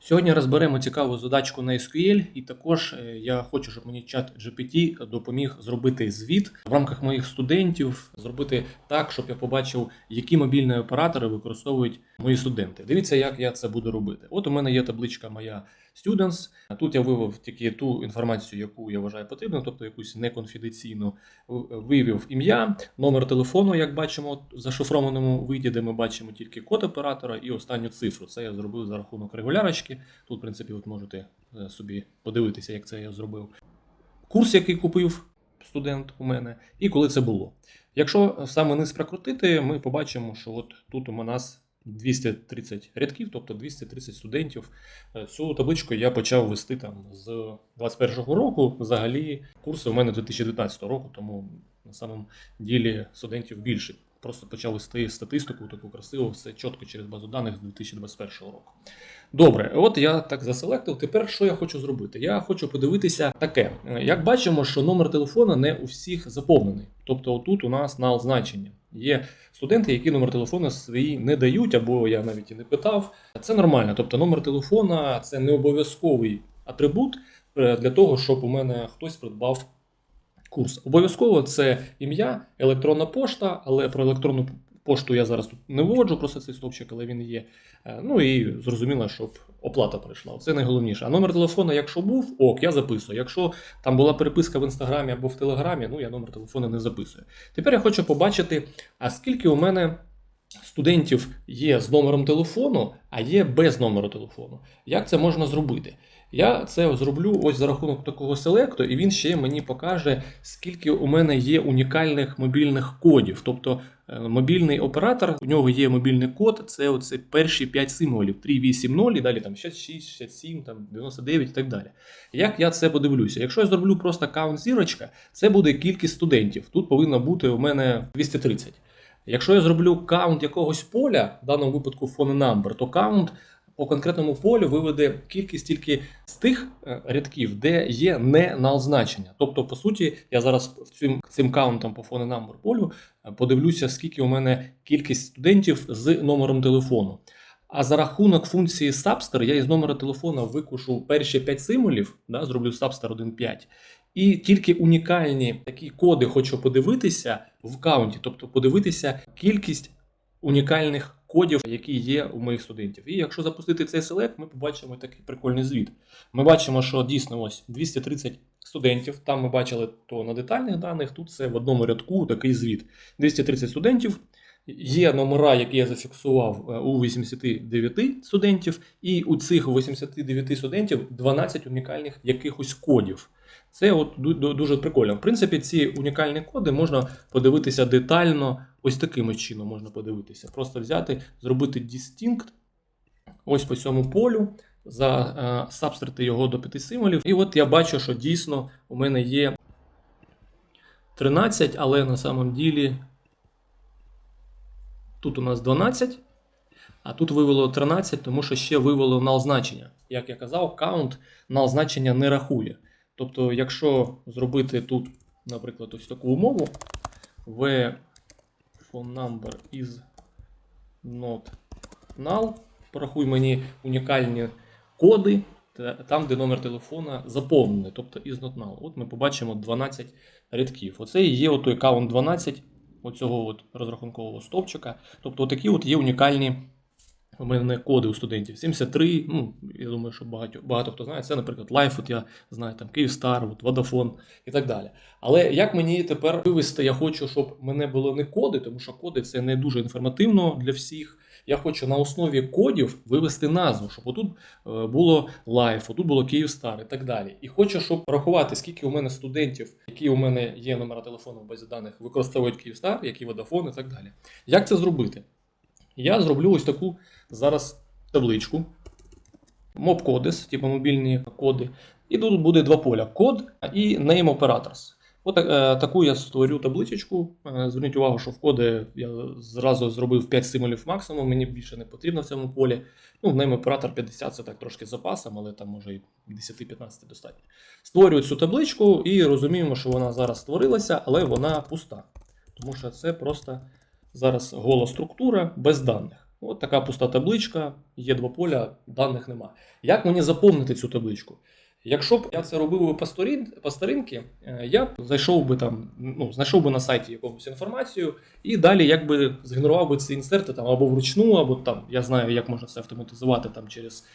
Сьогодні розберемо цікаву задачку на SQL, і також е, я хочу, щоб мені чат GPT допоміг зробити звіт в рамках моїх студентів, зробити так, щоб я побачив, які мобільні оператори використовують мої студенти. Дивіться, як я це буду робити. От у мене є табличка моя Students. Тут я вивів тільки ту інформацію, яку я вважаю потрібною, тобто якусь неконфіденційну вивів ім'я, номер телефону, як бачимо в зашифрованому виді, де ми бачимо тільки код оператора і останню цифру. Це я зробив за рахунок регулярочки. Тут, в принципі, от можете е, собі подивитися, як це я зробив. Курс, який купив студент у мене, і коли це було. Якщо саме низ прокрутити, ми побачимо, що от тут у нас 230 рядків, тобто 230 студентів. Е, Цю табличку я почав вести там з 21-го року. Взагалі, курси у мене 2019 року, тому на самом ділі студентів більше. Просто почав вести статистику таку красиву, все чітко через базу даних з 2021 року. Добре, от я так заселектив. Тепер що я хочу зробити? Я хочу подивитися таке. Як бачимо, що номер телефона не у всіх заповнений. Тобто, отут у нас нал значення. Є студенти, які номер телефона свій не дають, або я навіть і не питав. Це нормально. Тобто, номер телефона це не обов'язковий атрибут е, для того, щоб у мене хтось придбав курс. Обов'язково це ім'я, електронна пошта, але про електронну пошту я зараз тут не вводжу, просто цей стовпчик, але він є. Е, Ну і зрозуміло, щоб оплата прийшла. Це найголовніше. А номер телефона, якщо був, ок, я записую. Якщо там була переписка в інстаграмі або в телеграмі, ну я номер телефону не записую. Тепер я хочу побачити, а скільки у мене. Студентів є з номером телефону, а є без номеру телефону. Як це можна зробити? Я це зроблю ось за рахунок такого селекту, і він ще мені покаже, скільки у мене є унікальних мобільних кодів. Тобто е, мобільний оператор, у нього є мобільний код, це оце перші 5 символів: 3, 8, 0, і далі там 66, 67, там 99 і так далі. Як я це подивлюся? Якщо я зроблю просто каунт зірочка, це буде кількість студентів. Тут повинно бути у мене 230. Якщо я зроблю каунт якогось поля, в даному випадку phone number, то каунт по конкретному полю виведе кількість тільки з тих е, рядків, де є не нал значення. Тобто, по суті, я зараз цим, цим каунтом по phone number полю е, подивлюся, скільки у мене кількість студентів з номером телефону. А за рахунок функції Subster я із номера телефона викушу перші 5 символів, да, зроблю Subster 1.5. І тільки унікальні такі коди хочу подивитися в каунті, тобто подивитися кількість унікальних кодів, які є у моїх студентів. І якщо запустити цей селект, ми побачимо такий прикольний звіт. Ми бачимо, що дійсно ось 230 студентів. Там ми бачили то на детальних даних, тут це в одному рядку такий звіт. 230 студентів. Є номера, які я зафіксував е, у 89 студентів, і у цих 89 студентів 12 унікальних якихось кодів. Це от ду- ду- дуже прикольно. В принципі, ці унікальні коди можна подивитися детально, ось таким чином можна подивитися. Просто взяти, зробити distinct ось по цьому полю, засабстрити його до 5 символів. І от я бачу, що дійсно у мене є 13, але на самом ділі тут у нас 12. А тут вивело 13, тому що ще вивело null значення. Як я казав, count null значення не рахує. Тобто, якщо зробити тут, наприклад, ось таку умову, where phone number is not null, порахуй мені унікальні коди, там, де номер телефона заповнений, тобто is not null. От ми побачимо 12 рядків. Оце і є той каунт 12 оцього от розрахункового стовпчика. Тобто, отакі от є унікальні у мене коди у студентів 73. Ну, я думаю, що багато, багато хто знає. Це, наприклад, Life, от я знаю, там Kyivstar, от Vodafone і так далі. Але як мені тепер вивести, я хочу, щоб мене було не коди, тому що коди це не дуже інформативно для всіх. Я хочу на основі кодів вивести назву, щоб отут е, було Life, отут було Kyivstar і так далі. І хочу, щоб порахувати, скільки у мене студентів, які у мене є номера телефону в базі даних, використовують Kyivstar, які Vodafone і так далі. Як це зробити? Я зроблю ось таку зараз табличку. Mob-Codes, типу мобільні коди. І тут буде два поля: код і name operators. От е, таку я створю табличку. Е, Зверніть увагу, що в коди я зразу зробив 5 символів максимум, мені більше не потрібно в цьому полі. Ну, name оператор 50 це так трошки з запасом, але там може і 10-15 достатньо. Створюю цю табличку і розуміємо, що вона зараз створилася, але вона пуста. Тому що це просто зараз гола структура без даних. От така пуста табличка, є два поля, даних нема. Як мені заповнити цю табличку? Якщо б я це робив би по, сторін, старинки, е, я б зайшов би там, ну, знайшов би на сайті якомусь інформацію і далі якби згенерував би ці інсерти там або вручну, або там я знаю, як можна це автоматизувати там через,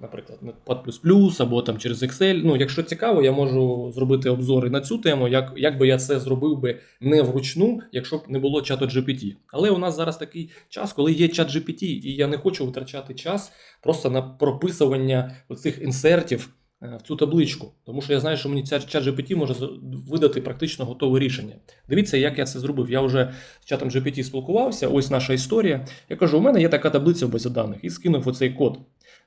наприклад, Notepad++, або там через Excel. Ну, якщо цікаво, я можу зробити обзори на цю тему, як, як би я це зробив би не вручну, якщо б не було чату GPT. Але у нас зараз такий час, коли є чат GPT, і я не хочу витрачати час просто на прописування оцих інсертів е, в цю табличку, тому що я знаю, що мені ця чат GPT може видати практично готове рішення. Дивіться, як я це зробив. Я вже з чатом GPT спілкувався. Ось наша історія. Я кажу: у мене є така таблиця в базі даних, і скинув оцей код.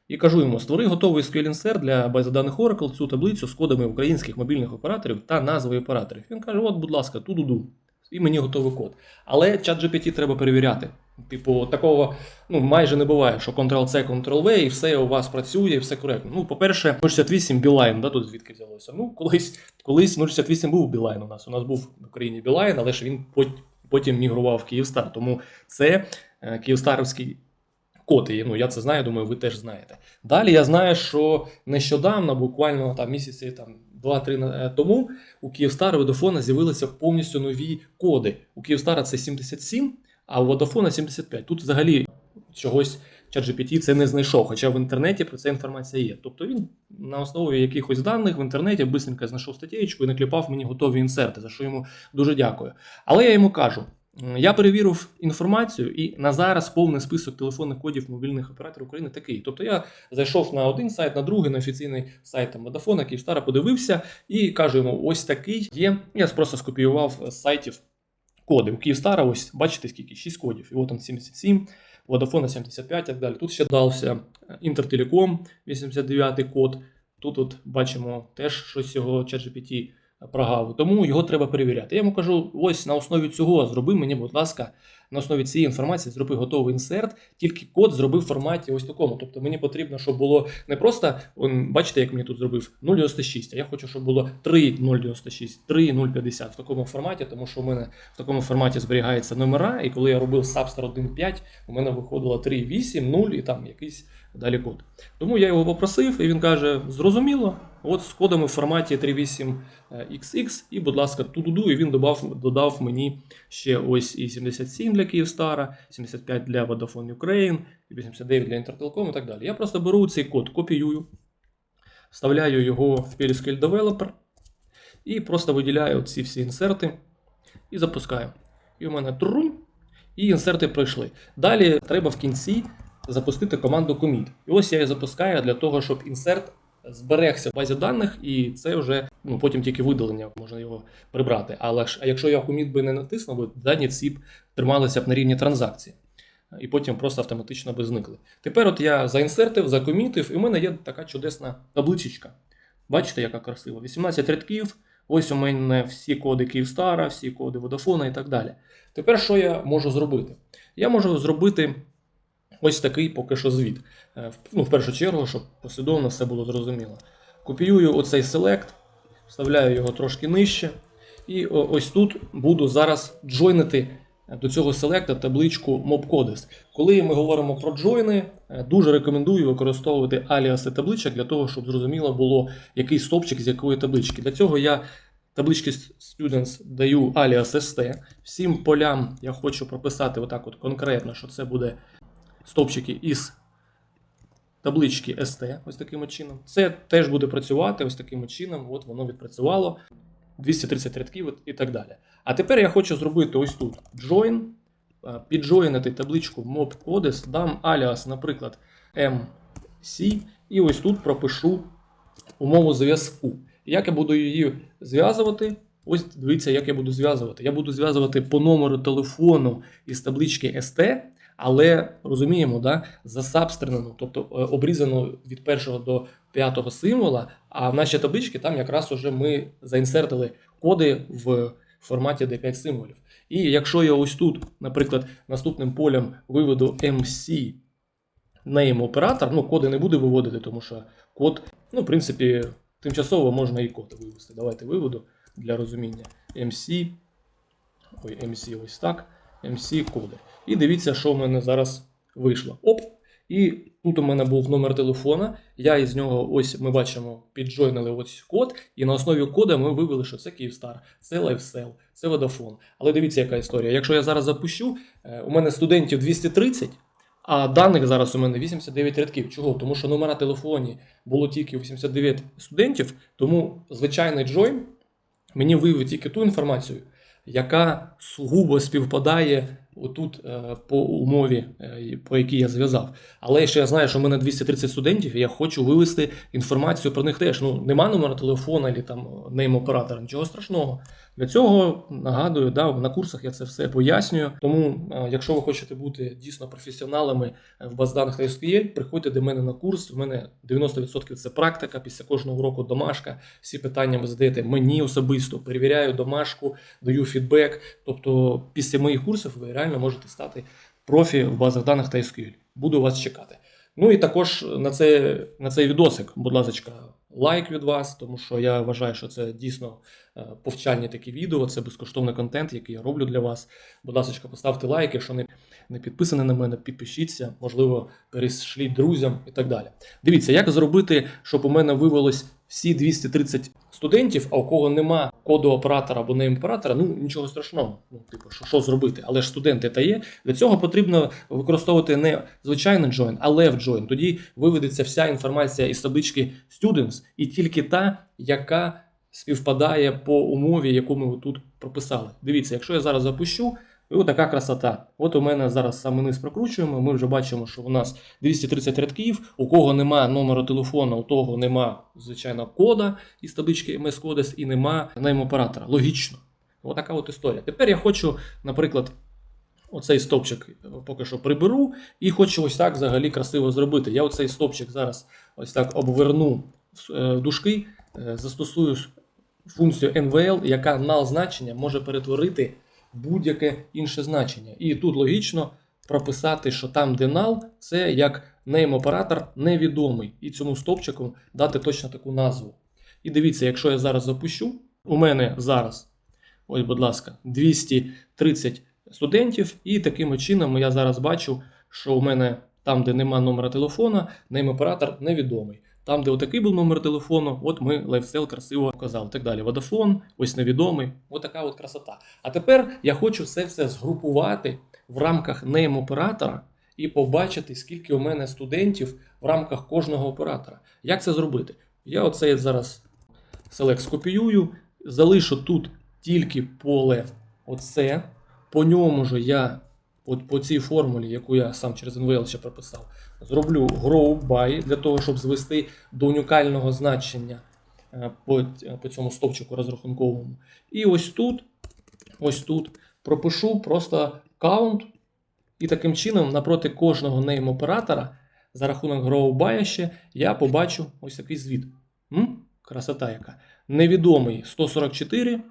І кажу йому: створи готовий SQL insert для бази даних Oracle цю таблицю з кодами українських мобільних операторів та назви операторів. Він каже: От, будь ласка, ту-ду-ду. І мені готовий код. Але чат GPT треба перевіряти. Типу, такого ну, майже не буває, що Ctrl-C, Ctrl-V, і все у вас працює, і все коректно. Ну, по-перше, 068 Білайн, да, тут звідки взялося. Ну, колись, колись 068 був Білайн у нас. У нас був в Україні Білайн, але ж він потім мігрував в Київстар. Тому це е, київстарівський код. І, ну, я це знаю, думаю, ви теж знаєте. Далі я знаю, що нещодавно, буквально там місяці там, 2-3 е, тому, у Київстара Водофона з'явилися повністю нові коди. У Київстара це 77, а у Водофона 75. Тут взагалі чогось ChatGPT це не знайшов, хоча в інтернеті про це інформація є. Тобто він на основі якихось даних в інтернеті бистренько знайшов статтєчку і накліпав мені готові інсерти, за що йому дуже дякую. Але я йому кажу: я перевірив інформацію, і на зараз повний список телефонних кодів мобільних операторів України такий. Тобто я зайшов на один сайт, на другий, на офіційний сайт там, Київстара, подивився і кажу йому: ось такий є. Я просто скопіював з сайтів коди. У Київстара, ось бачите, скільки 6 кодів. От там 77, Vodafone 75 і так далі. Тут ще дався Інтертелеком 89 код. Тут от бачимо теж щось його ChatGPT прогав. Тому його треба перевіряти. Я йому кажу: ось на основі цього зроби мені, будь ласка, на основі цієї інформації зроби готовий інсерт, тільки код зроби в форматі ось такому. Тобто мені потрібно, щоб було не просто, он, бачите, як мені тут зробив 0,96, а я хочу, щоб було 3,096, 3,050 в такому форматі, тому що у мене в такому форматі зберігаються номера, і коли я робив Substar 1.5, у мене виходило 3.8, 0 і там якийсь далі код. Тому я його попросив, і він каже: зрозуміло, от з кодами в форматі 3.8XX, і, будь ласка, туду, і він додав, додав мені ще ось і 77 для Київстара, 75 для Vodafone Ukraine, і 89 для Intertelecom і так далі. Я просто беру цей код, копіюю, вставляю його в PLSQL Developer і просто виділяю ці всі інсерти і запускаю. І у мене трум, і інсерти пройшли. Далі треба в кінці запустити команду commit. І ось я її запускаю для того, щоб інсерт зберегся в базі даних, і це вже ну, потім тільки видалення можна його прибрати. Але ж а якщо я commit би не натиснув, дані ці б трималися б на рівні транзакції. І потім просто автоматично би зникли. Тепер от я заінсертив, закомітив, і в мене є така чудесна табличечка. Бачите, яка красива? 18 рядків. Ось у мене всі коди Київстара, всі коди Vodafone і так далі. Тепер що я можу зробити? Я можу зробити ось такий поки що звіт. Е, Ну, в першу чергу, щоб послідовно все було зрозуміло. Копіюю оцей select, вставляю його трошки нижче. І ось тут буду зараз джойнити до цього селекта табличку mobcodes. Коли ми говоримо про джойни, е, дуже рекомендую використовувати аліаси табличок для того, щоб зрозуміло було, який стовпчик з якої таблички. Для цього я таблички students даю аліас st. Всім полям я хочу прописати отак от конкретно, що це буде стовпчики із таблички ST, ось таким чином. Це теж буде працювати ось таким чином. От воно відпрацювало. 230 рядків і так далі. А тепер я хочу зробити ось тут join, піджойнити табличку mobcodes, дам аліас, наприклад, MC, і ось тут пропишу умову зв'язку. Як я буду її зв'язувати? Ось дивіться, як я буду зв'язувати. Я буду зв'язувати по номеру телефону із таблички ST, але розуміємо, да, засабстренено, тобто е, обрізано від першого до п'ятого символа, а в нашій табличці там якраз уже ми заінсертили коди в форматі D5 символів. І якщо я ось тут, наприклад, наступним полем виведу MC name оператор, ну коди не буду виводити, тому що код, ну, в принципі, тимчасово можна і код вивести. Давайте виведу для розуміння MC. Ой, MC ось так. MC коди. І дивіться, що в мене зараз вийшло. Оп. І тут у мене був номер телефона. Я із нього, ось ми бачимо, піджойнили ось код, і на основі кода ми вивели, що це Київстар, це LifeSell, це Vodafone. Але дивіться, яка історія. Якщо я зараз запущу, е, у мене студентів 230, а даних зараз у мене 89 рядків. Чого? Тому що номера телефоні було тільки 89 студентів, тому звичайний join мені виявить тільки ту інформацію, яка сугубо співпадає отут е, по умові, е, по якій я зв'язав. Але ще я знаю, що в мене 230 студентів, і я хочу вивести інформацію про них теж. Ну, нема номера телефона або там нейм оператора, нічого страшного. Для цього нагадую, да, на курсах я це все пояснюю. Тому, е, якщо ви хочете бути дійсно професіоналами е, в баз даних та SQL, приходьте до мене на курс. У мене 90% це практика. Після кожного уроку домашка. Всі питання ви задаєте мені особисто, перевіряю домашку, даю фідбек. Тобто, після моїх курсів ви реально можете стати профі в базах даних та SQL. Буду вас чекати. Ну і також на це на цей відосик, будь ласка, лайк від вас, тому що я вважаю, що це дійсно е, повчальні такі відео, це безкоштовний контент, який я роблю для вас. Будь ласка, поставте лайк, якщо не, не підписані на мене, підпишіться, можливо, перешліть друзям і так далі. Дивіться, як зробити, щоб у мене вивелось всі 230 студентів, а у кого нема коду оператора або не імператора, ну нічого страшного. Ну, типу, що, що зробити? Але ж студенти та є. Для цього потрібно використовувати не звичайний join, а left join. Тоді виведеться вся інформація із таблички students, і тільки та, яка співпадає по умові, яку ми тут прописали. Дивіться, якщо я зараз запущу. І от така красота. От у мене зараз саме низ прокручуємо. Ми вже бачимо, що у нас 230 рядків. У кого нема номеру телефону, у того нема, звичайно, кода із таблички MS Codes і нема нейм оператора. Логічно. От така от історія. Тепер я хочу, наприклад, оцей стовпчик поки що приберу, і хочу ось так взагалі красиво зробити. Я оцей стовпчик зараз ось так обверну в е, дужки, е, застосую функцію NVL, яка null значення може перетворити будь-яке інше значення. І тут логічно прописати, що там, де null, це як name-оператор невідомий, і цьому стопчику дати точно таку назву. І дивіться, якщо я зараз запущу, у мене зараз, ось, будь ласка, 230 студентів, і таким чином я зараз бачу, що у мене там, де нема номера телефона, name-оператор невідомий. Там, де отакий був номер телефону, от ми LifeSell красиво вказали. Так далі. Vodafone, ось невідомий. Отака от красота. А тепер я хочу все це згрупувати в рамках name оператора і побачити, скільки у мене студентів в рамках кожного оператора. Як це зробити? Я оце зараз Select скопіюю, залишу тут тільки поле оце. По ньому ж я, от по цій формулі, яку я сам через NVL ще прописав, зроблю grow by для того, щоб звести до унікального значення е, по, по цьому стовпчику розрахунковому. І ось тут, ось тут пропишу просто count, і таким чином напроти кожного name оператора за рахунок grow by ще я побачу ось такий звіт. М? Красота яка. Невідомий 144 е,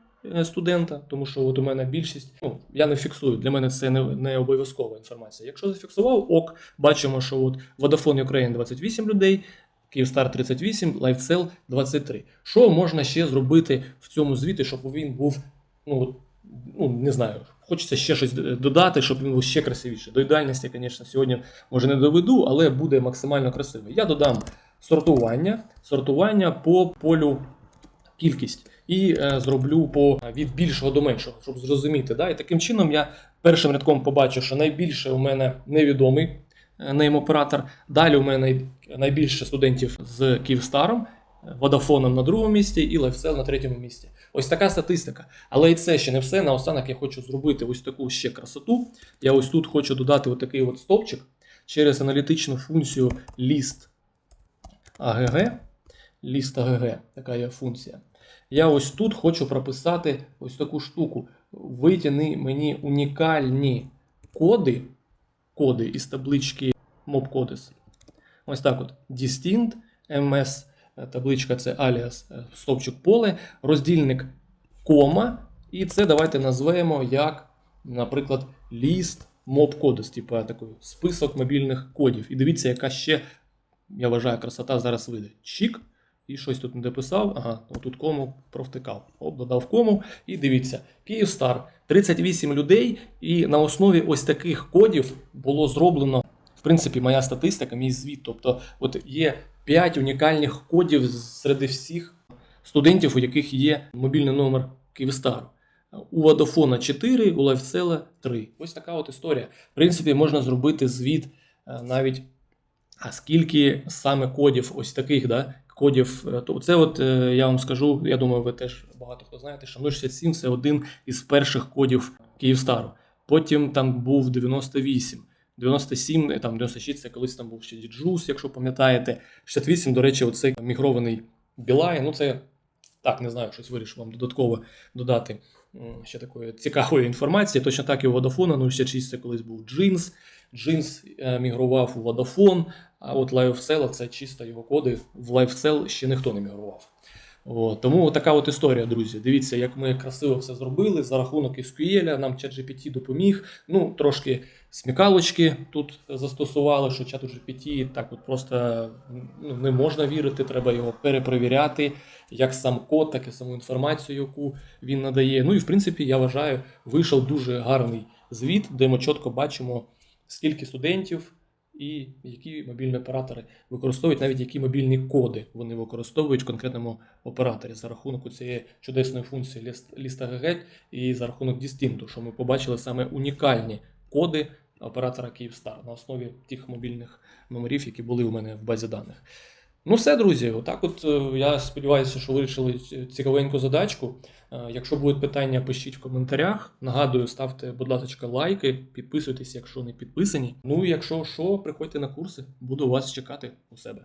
студента, тому що от у мене більшість, ну, я не фіксую, для мене це не, не обов'язкова інформація. Якщо зафіксував, ок, бачимо, що от Vodafone Ukraine 28 людей, Kyivstar 38, LifeCell 23. Що можна ще зробити в цьому звіті, щоб він був, ну, ну не знаю, хочеться ще щось додати, щоб він був ще красивіше. До ідеальності, звісно, сьогодні може не доведу, але буде максимально красивий. Я додам сортування, сортування по полю кількість і е, зроблю по від більшого до меншого, щоб зрозуміти. Да? І таким чином я першим рядком побачу, що найбільше у мене невідомий нейм-оператор. Далі у мене найбільше студентів з Київстаром, Водафоном на другому місці і LifeSell на третьому місці. Ось така статистика. Але і це ще не все. Наостанок я хочу зробити ось таку ще красоту. Я ось тут хочу додати отакий от стовпчик через аналітичну функцію list AGG. List AGG, така є функція. Я ось тут хочу прописати ось таку штуку. Витягни мені унікальні коди, коди із таблички MobCodes. Ось так от. Distinct, MS, табличка це alias, стовпчик поле, роздільник кома. І це давайте назвемо як, наприклад, list MobCodes, типу такий список мобільних кодів. І дивіться, яка ще, я вважаю, красота зараз вийде. Чік. І щось тут не дописав. Ага, отут кому провтикав. Оп, додав кому. І дивіться, Київстар 38 людей, і на основі ось таких кодів було зроблено в принципі, моя статистика, мій звіт. Тобто, от є 5 унікальних кодів серед всіх студентів, у яких є мобільний номер Київстару. У Водофона 4, у Лайфсела 3. Ось така от історія. В принципі, можна зробити звіт е, навіть, а скільки саме кодів, ось таких, да, кодів. е, То це, от е, я вам скажу, я думаю, ви теж багато хто знаєте, що 067 це один із перших кодів Київстару. Потім там був 98. 97, там 96, це колись там був ще Діджус, якщо пам'ятаєте. 68, до речі, оцей мігрований Білай. Ну, це так, не знаю, щось вирішив вам додатково додати ще такої цікавої інформації. Точно так і у Vodafone 066 це колись був Джинс. Джинс е, мігрував у Vodafone, а от LiveCell це чисто його коди. В LiveCell ще ніхто не мігрував. От, тому така от історія, друзі. Дивіться, як ми красиво все зробили за рахунок SQL, нам ChatGPT допоміг. Ну, трошки смікалочки тут застосували, що ChatGPT так от просто ну, не можна вірити, треба його перепровіряти, як сам код, так і саму інформацію, яку він надає. Ну і в принципі, я вважаю, вийшов дуже гарний звіт, де ми чітко бачимо, скільки студентів і які мобільні оператори використовують, навіть які мобільні коди вони використовують в конкретному операторі за рахунок цієї чудесної функції ліст- ліста ГГ і за рахунок Дістінту, що ми побачили саме унікальні коди оператора Київстар на основі тих мобільних номерів, які були у мене в базі даних. Ну, все, друзі, отак от е, я сподіваюся, що вирішили цікавеньку задачку. Е, Якщо будуть питання, пишіть в коментарях. Нагадую, ставте, будь ласка, лайки, підписуйтесь, якщо не підписані. Ну і якщо що, приходьте на курси, буду вас чекати у себе.